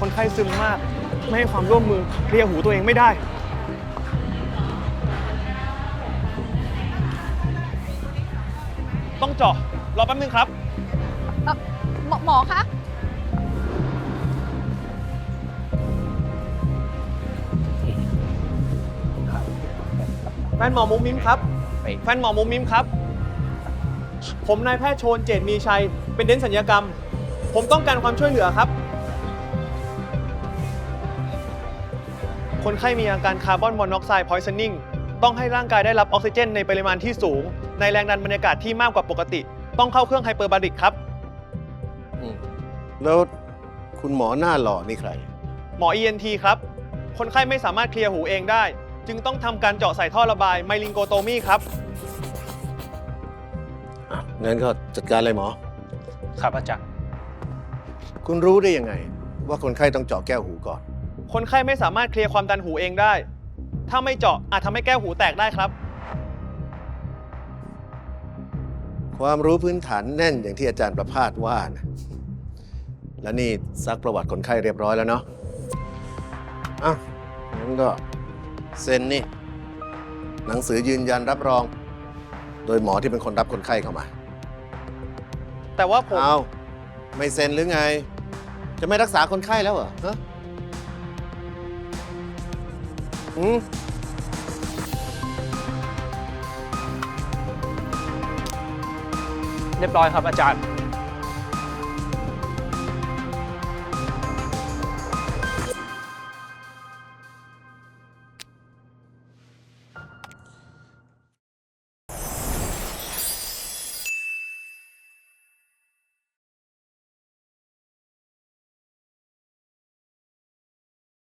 คนไข้ซึมมาก ไม่ให้ความร่วมมือเคลียร์หูตัวเองไม่ได้ ต้องเจาะรอแป๊บนึงครับ เอ่อหมอหมอคะ แฟนหมอมุมมิมครับ แฟนหมอมุมมิมครับ ผมนายแพทย์โชนเจตมีชัย เป็นเดนสัญญกรรม ผมต้องการความช่วยเหลือครับ คนไข้มีอาการคาร์บอนมอนอกไซด์พอยซันนิ่งต้องให้ร่างกายได้รับออกซิเจน ในปริมาณที่สูง ในแรงดันบรรยากาศที่มากกว่าปกติ ต้องเข้าเครื่องไฮเปอร์บาริกครับอืมแล้วคุณหมอหน้าหล่อนี่ใคร หมอ ENT ครับ คนไข้ไม่สามารถเคลียร์หูเองได้ จึงต้องทำการเจาะใส่ท่อระบายไมลิงโกโตมีครับ อะงั้นก็จัดการเลยหมอ ครับอาจารย์ คุณรู้ได้ยังไง ว่าคนไข้ต้องเจาะแก้วหูก่อน คนไข้ไม่สามารถเคลียร์ความดันหูเองได้ ถ้าไม่เจาะอาจทำให้แก้วหูแตกได้ครับ ความรู้พื้นฐานแน่นอย่างที่อาจารย์ประพาสว่านะแล้วนี่ซักประวัติคนไข้เรียบร้อยแล้วเนาะอะงั้นก็เซ็นนี่ หนังสือยืนยันรับรอง โดยหมอที่เป็นคนรับคนไข้เข้ามา แต่ว่าผม เอาไม่เซ็นหรือไง จะไม่รักษาคนไข้แล้วเหรอฮะ อืมเรียบร้อยครับอาจารย์